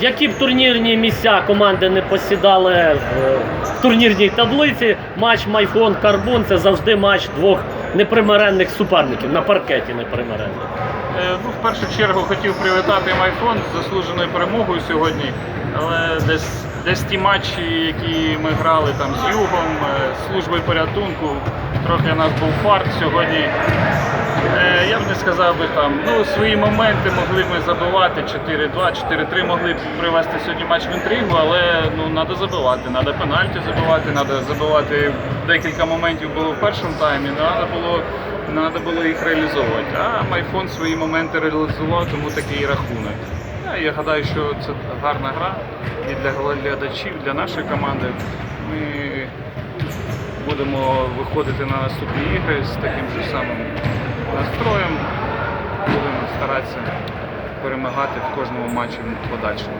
Які б турнірні місця команди не посідали в, в турнірній таблиці, матч Майфон Карбон це завжди матч двох непримиренних суперників на паркеті непримиренних. Е, Ну, в першу чергу хотів привітати Майфон з заслуженою перемогою сьогодні. Але десь, десь ті матчі, які ми грали там з Югом, е, службою порятунку, трохи нас був фарт сьогодні. Не сказав би там, ну свої моменти могли ми забивати 4-2, 4-3 могли б привести сьогодні матч в інтригу, але ну треба забивати, треба пенальті забивати, треба забивати декілька моментів було в першому таймі, треба було, треба було їх реалізовувати. А Майфон свої моменти реалізував, тому такий рахунок. Я, я гадаю, що це гарна гра і для глядачів, для нашої команди. Ми будемо виходити на наступні ігри з таким же самим настроєм. Будемо старатися перемагати в кожному матчі в подальшому.